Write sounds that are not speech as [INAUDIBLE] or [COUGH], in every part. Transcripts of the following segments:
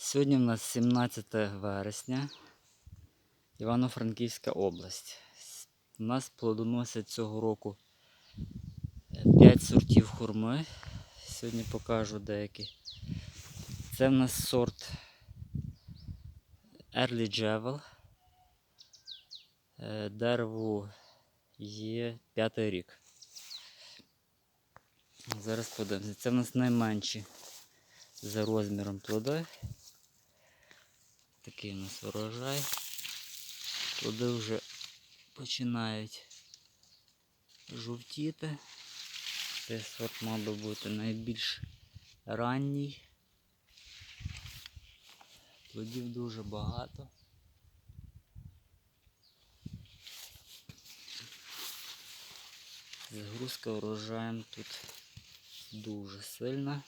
Сьогодні в нас 17 вересня, Івано-Франківська область. У нас плодоносять цього року 5 сортів хурми. Сьогодні покажу деякі. Це в нас сорт Early Javel. Е, Дереву є п'ятий рік. Зараз подивимося. Це в нас найменші за розміром плоди. Такий у нас урожай. Плоди вже починають жовтіти. Цей сорт мав би бути найбільш ранній. Плодів дуже багато. Загрузка урожаєм тут дуже сильна.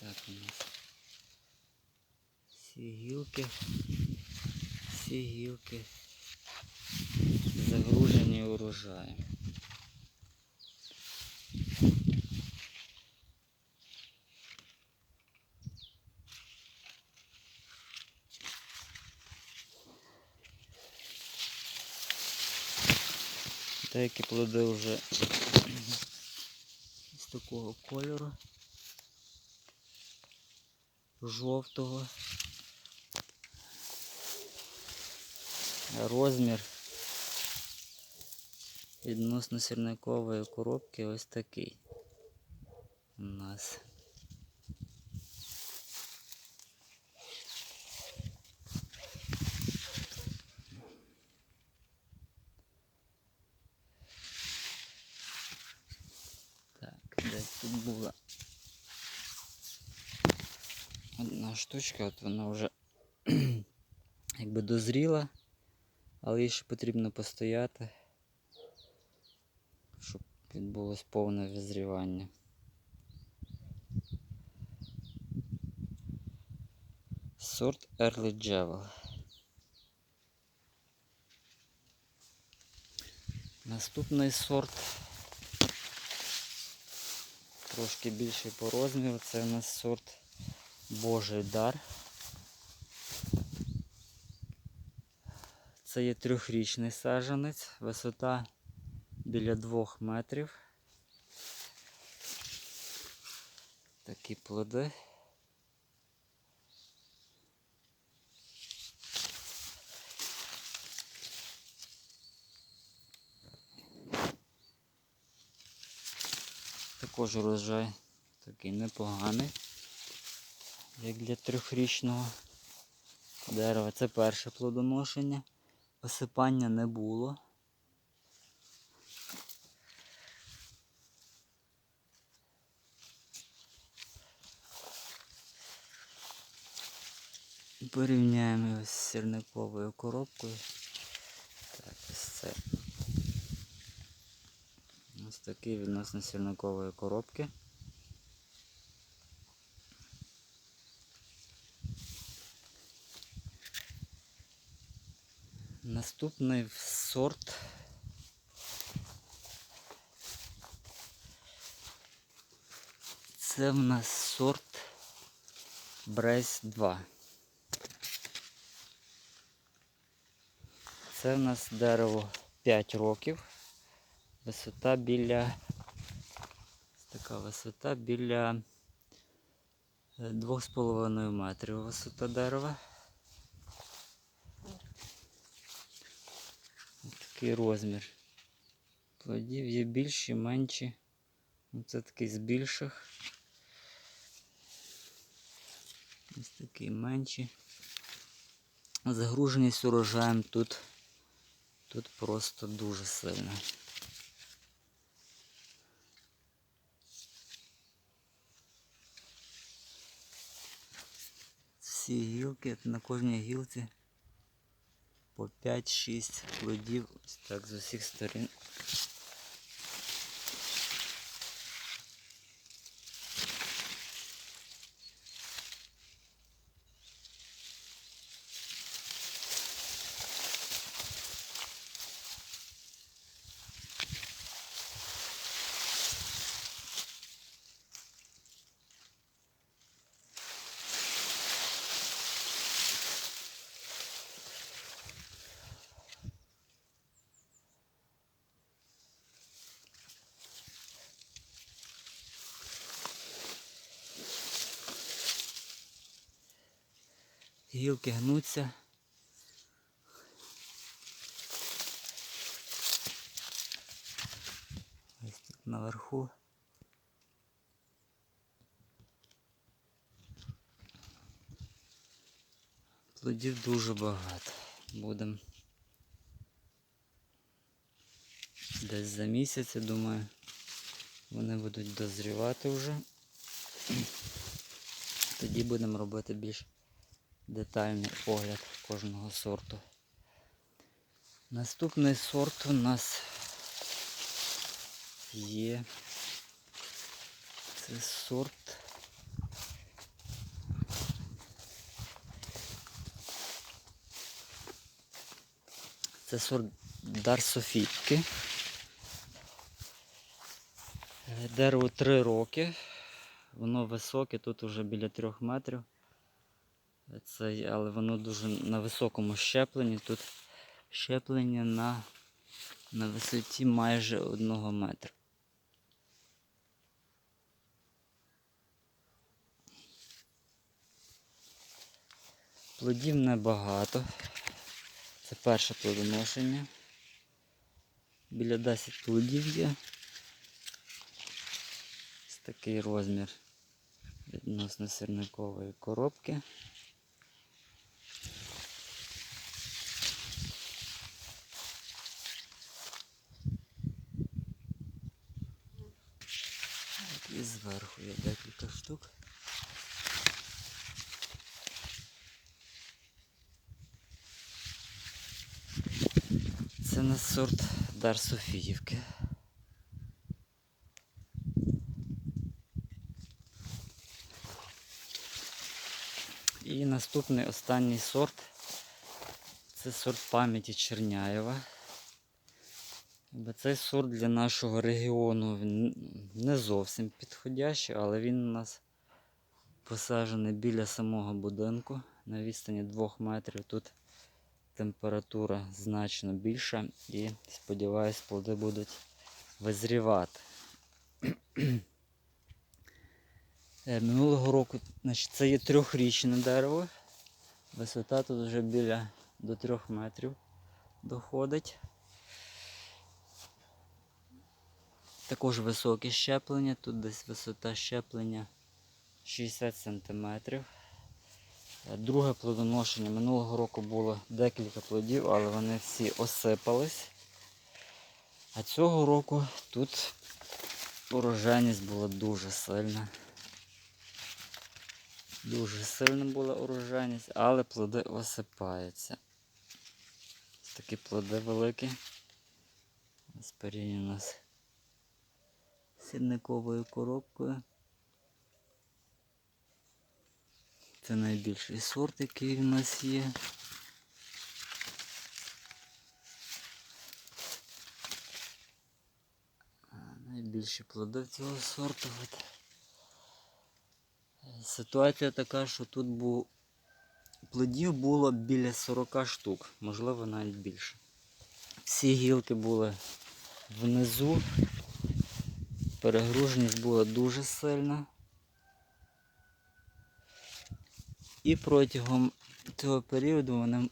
Так у нас всі гілки, всі гілки загружені урожаєм. Деякі плоди вже з такого кольору жовтого. Розмір відносно сірникової коробки ось такий у нас. Так, десь тут була одна штучка, от вона вже якби дозріла, [CLEARS THROAT] Але ще потрібно постояти, щоб відбулось повне визрівання. Сорт Early Javel. Наступний сорт трошки більший по розміру, це у нас сорт Божий дар. Це є трьохрічний саджанець, висота біля двох метрів. Такі плоди. Також урожай такий непоганий, як для трьохрічного дерева. Це перше плодоношення. Осипання не було. Порівняємо його з сірниковою коробкою. Так, ось це. Ось такий відносно сірникової коробки. Наступний сорт. Це в нас сорт Брейс 2. Це в нас дерево 5 років. Висота біля. Така висота біля 2,5 метрів висота дерева. Такий розмір. Плодів є більші, менші. Ну, Це такий з більших. Ось такий менші. Загруженість урожаєм тут, тут просто дуже сильна. Всі гілки на кожній гілці по 5-6 плодів так з усіх сторін. Гілки гнуться. Ось тут наверху. Плодів дуже багато. Будемо десь за місяць, я думаю, вони будуть дозрівати вже. [CLEARS THROAT] Тоді будемо робити більш детальний огляд кожного сорту. Наступний сорт у нас є. Це сорт. Це сорт Дар Софітки. Е, 3 роки. Воно високе, тут вже біля 3 метрів. Це, але воно дуже на високому щепленні. Тут щеплення на, на висоті майже 1 метра. Плодів небагато. Це перше плодоношення. Біля 10 плодів є. Ось такий розмір відносно сірникової коробки. І зверху є декілька штук. Це на сорт Дар Софіївки. І наступний останній сорт це сорт пам'яті Черняєва. Бо цей сорт для нашого регіону не зовсім підходящий, але він у нас посаджений біля самого будинку на відстані 2 метрів. Тут температура значно більша і сподіваюсь, плоди будуть визрівати. Е, Минулого року значить, це є трьохрічне дерево. Висота тут вже біля до 3 метрів доходить. Також високе щеплення, тут десь висота щеплення 60 см. Друге плодоношення минулого року було декілька плодів, але вони всі осипались. А цього року тут урожайність була дуже сильна. Дуже сильна була урожайність, але плоди осипаються. Такі плоди великі. Ось у нас сірниковою коробкою. Це найбільший сорт, який в нас є. Найбільші плоди цього сорту. Ситуація така, що тут був плодів було біля 40 штук, можливо навіть більше. Всі гілки були внизу. Перегруженість була дуже сильна. І протягом цього періоду вони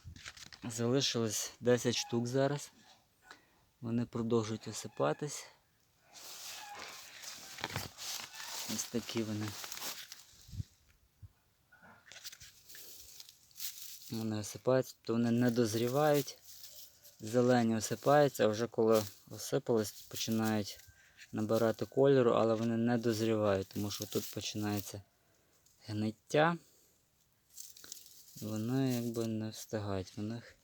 залишилось 10 штук зараз. Вони продовжують осипатись. Ось такі вони. Вони осипаються, то вони не дозрівають, зелені осипаються, а вже коли осипались, починають набирати кольору, але вони не дозрівають, тому що тут починається гниття. Вони якби не встигають. У них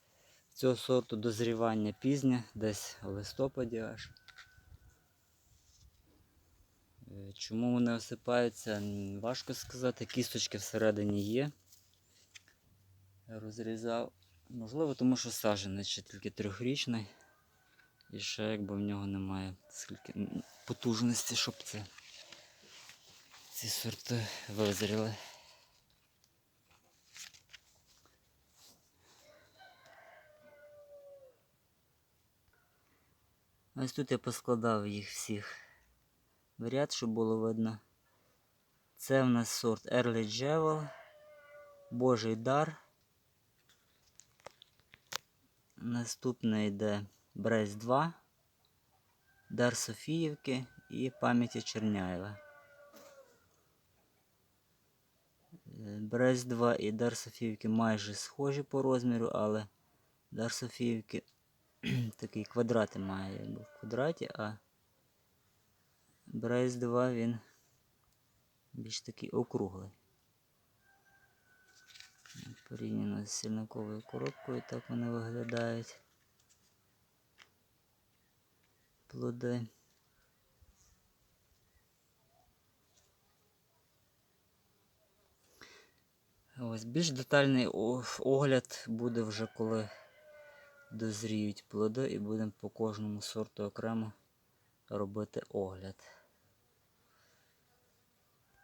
цього сорту дозрівання пізнє, десь у листопаді аж. Е, Чому вони осипаються, важко сказати. Кісточки всередині є. Розрізав. Можливо, тому що саджанець ще тільки трьохрічний. І ще якби в нього немає скільки потужності, щоб це, ці сорти визріли. Ось тут я поскладав їх всіх в ряд, щоб було видно. Це в нас сорт Early Jewel, Божий дар Наступне йде Брест 2, Дар Софіївки і пам'яті Черняєва. Брест 2 і Дар Софіївки майже схожі по розміру, але Дар Софіївки [CLEARS THROAT] такий квадрати має якби в квадраті, а Брест 2 він більш такий округлий. Порівняно з сільниковою коробкою, так вони виглядають. Плоди. Ось більш детальний огляд буде вже коли дозріють плоди і будемо по кожному сорту окремо робити огляд.